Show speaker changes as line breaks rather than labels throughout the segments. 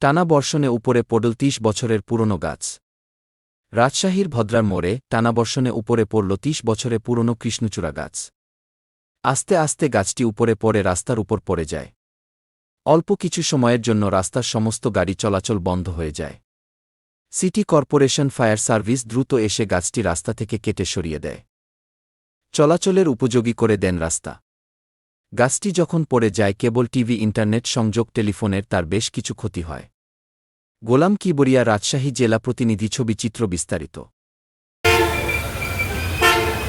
টানা বর্ষণে উপরে পড়ল তিশ বছরের পুরনো গাছ। রাজশাহীর ভদ্রার মোড়ে টানা বর্ষণে উপরে পড়ল তিশ বছরে পুরনো কৃষ্ণচূড়া গাছ। আস্তে আস্তে গাছটি উপরে পড়ে রাস্তার উপর পড়ে যায়। অল্প কিছু সময়ের জন্য রাস্তার সমস্ত গাড়ি চলাচল বন্ধ হয়ে যায়। সিটি কর্পোরেশন ফায়ার সার্ভিস দ্রুত এসে গাছটি রাস্তা থেকে কেটে সরিয়ে দেয়। চলাচলের উপযোগী করে দেন রাস্তা। গাছটি যখন পড়ে যায়, কেবল টিভি, ইন্টারনেট, সংযোগ, টেলিফোনের তার বেশ কিছু ক্ষতি হয়। গোলাম কিবরিয়া রাজশাহী জেলা প্রতিনিধি ছবি চিত্র বিস্তারিত।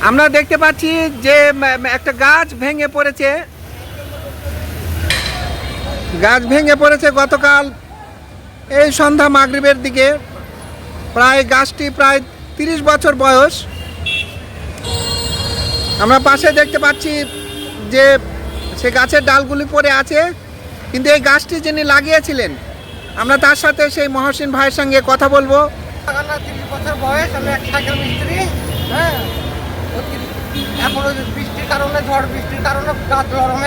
আমরা দেখতে পাচ্ছি যে একটা গাছ ভেঙে পড়েছে। গাছ ভেঙে পড়েছে গতকাল এই সন্ধ্যা মাগরিবের দিকে। প্রায় গাছটি প্রায় তিরিশ বছর বয়স। আমরা পাশে দেখতে পাচ্ছি যে সে গাছের ডালগুলি পড়ে আছে কিন্তু এই গাছটি যিনি লাগিয়েছিলেন আমরা তার সাথে সেই মহসিন ভাইয়ের সঙ্গে কথা বলব।
তিরিশ বছর বয়স আমি এক সাইকেল মিস্ত্রি হ্যাঁ? এখন বৃষ্টির কারণে ঝড় বৃষ্টির কারণে গাছ নরম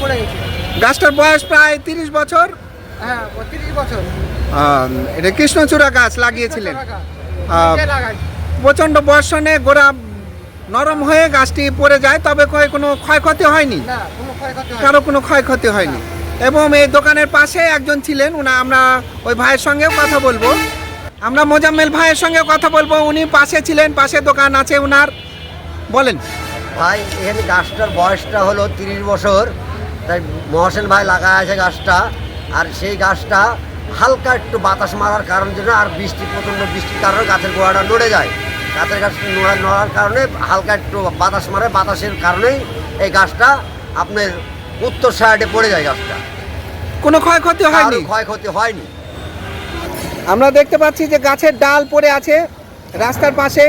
পড়ে গেছে।
গাছটার বয়স প্রায় তিরিশ বছর।
হ্যাঁ তিরিশ বছর।
এটা কৃষ্ণচূড়া গাছ লাগিয়েছিলেন। প্রচণ্ড বর্ষণে গোড়া নরম হয়ে গাছটি পড়ে যায় তবে কয় কোনো ক্ষয়ক্ষতি হয়নি?
না কোনো ক্ষয়ক্ষতি
কারও কোনো ক্ষয়ক্ষতি হয়নি। এবং এই দোকানের পাশে একজন ছিলেন উনা আমরা ওই ভাইয়ের সঙ্গেও কথা বলব। আমরা মোজাম্মেল ভাইয়ের সঙ্গে কথা বলব। উনি পাশে ছিলেন পাশে দোকান আছে উনার। বলেন।
ভাই এখানে গাছটার বয়সটা হলো তিরিশ বছর। তাই মহসেন ভাই লাগা আছে গাছটা। আর সেই গাছটা হালকা একটু বাতাস মারার কারণ জন্য আর বৃষ্টি প্রচণ্ড বৃষ্টির কারণে গাছের গোড়াটা নড়ে যায়। গাছের গাছ নড়া নড়ার কারণে হালকা একটু বাতাস মারে বাতাসের কারণেই এই গাছটা আপনার উত্তর সাইডে পড়ে যায় গাছটা।
কোনো ক্ষয়ক্ষতি হয়নি?
ক্ষয়ক্ষতি হয়নি।
আমরা দেখতে পাচ্ছি যে গাছের ডাল পড়ে আছে রাস্তার পাশে।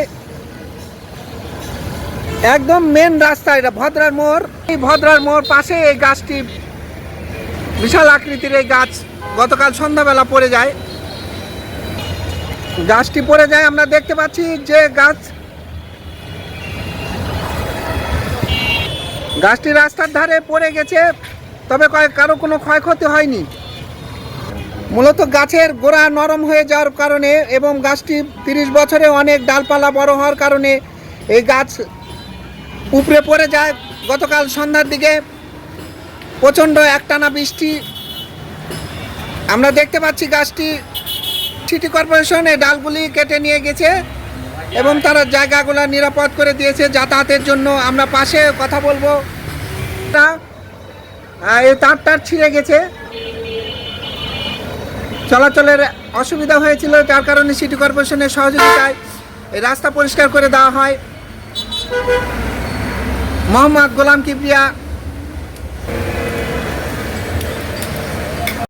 একদম মেন রাস্তা এটা ভদ্রার মোড়। এই ভদ্রার মোড় পাশে এই গাছটি বিশাল আকৃতির এই গাছ গতকাল সন্ধ্যাবেলা পড়ে যায়। গাছটি পড়ে যায়, আমরা দেখতে পাচ্ছি যে গাছ গাছটি রাস্তার ধারে পড়ে গেছে, তবে কারও কোনো ক্ষয়ক্ষতি হয়নি। মূলত গাছের গোড়া নরম হয়ে যাওয়ার কারণে এবং গাছটি তিরিশ বছরে অনেক ডালপালা বড় হওয়ার কারণে এই গাছ উপড়ে পড়ে যায়। গতকাল সন্ধ্যার দিকে প্রচণ্ড একটানা বৃষ্টি, আমরা দেখতে পাচ্ছি গাছটি সিটি কর্পোরেশন এই ডালগুলি কেটে নিয়ে গেছে এবং তারা জায়গাগুলো নিরাপদ করে দিয়েছে যাতায়াতের জন্য। আমরা পাশে কথা বলব। তা তার ছিঁড়ে গেছে। চলাচলের অসুবিধা হয়েছিল, যার কারণে সিটি কর্পোরেশনের সহযোগিতায় রাস্তা পরিষ্কার করে দেওয়া হয়। মোহাম্মদ গোলাম কিবরিয়া